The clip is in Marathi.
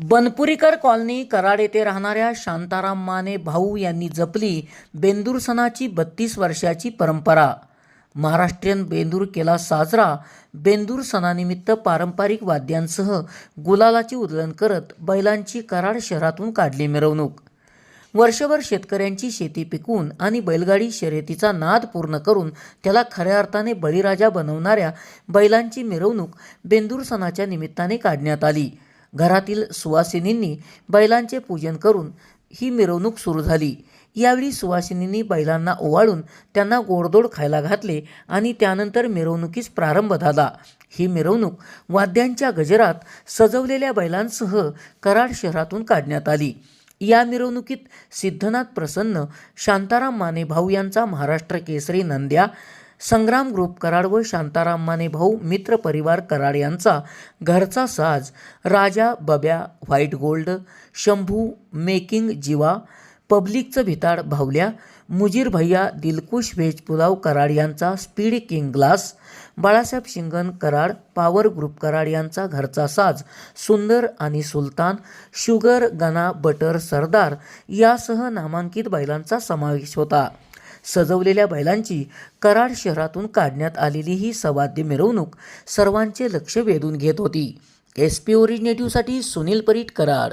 बनपुरीकर कॉलनी कराड येथे राहणाऱ्या शांताराम माने भाऊ यांनी जपली बेंदूर सणाची बत्तीस वर्षाची परंपरा. महाराष्ट्रीयन बेंदूर केला साजरा बेंदूर सणानिमित्त पारंपरिक वाद्यांसह गुलालाची उधळण करत बैलांची कराड शहरातून काढली मिरवणूक. वर्षभर शेतकऱ्यांची शेती पिकवून आणि बैलगाडी शर्यतीचा नाद पूर्ण करून त्याला खऱ्या अर्थाने बळीराजा बनवणाऱ्या बैलांची मिरवणूक बेंदूर सणाच्या निमित्ताने काढण्यात आली. घरातील सुवासिनींनी बैलांचे पूजन करून ही मिरवणूक सुरू झाली. यावेळी सुवासिनींनी बैलांना ओवाळून त्यांना गोडदोड खायला घातले आणि त्यानंतर मिरवणुकीस प्रारंभ झाला. ही मिरवणूक वाद्यांच्या गजरात सजवलेल्या बैलांसह कराड शहरातून काढण्यात आली. या मिरवणुकीत सिद्धनाथ प्रसन्न शांताराम माने भाऊ यांचा महाराष्ट्र केसरी नंद्या संग्राम ग्रुप कराड व शांताराम माने भाऊ मित्र परिवार कराड यांचा घरचा साज राजा Babya white gold Shambhu making Jiva पब्लिकचं भिताड भावल्या मुजीर भैया दिलकुश व्हेज पुलाव कराड यांचा speed king glass Balasaheb Shingan Karad power group Karad यांचा घरचा साज सुंदर आणि सुलतान शुगर गना बटर सरदार यासह नामांकित बैलांचा समावेश होता. सजवलेल्या बैलांची कराड शहरातून काढण्यात आलेली ही सवाद्य मिरवणूक सर्वांचे लक्ष वेधून घेत होती. एस पी ओरिजिनेटिव्हसाठी सुनील परीट कराड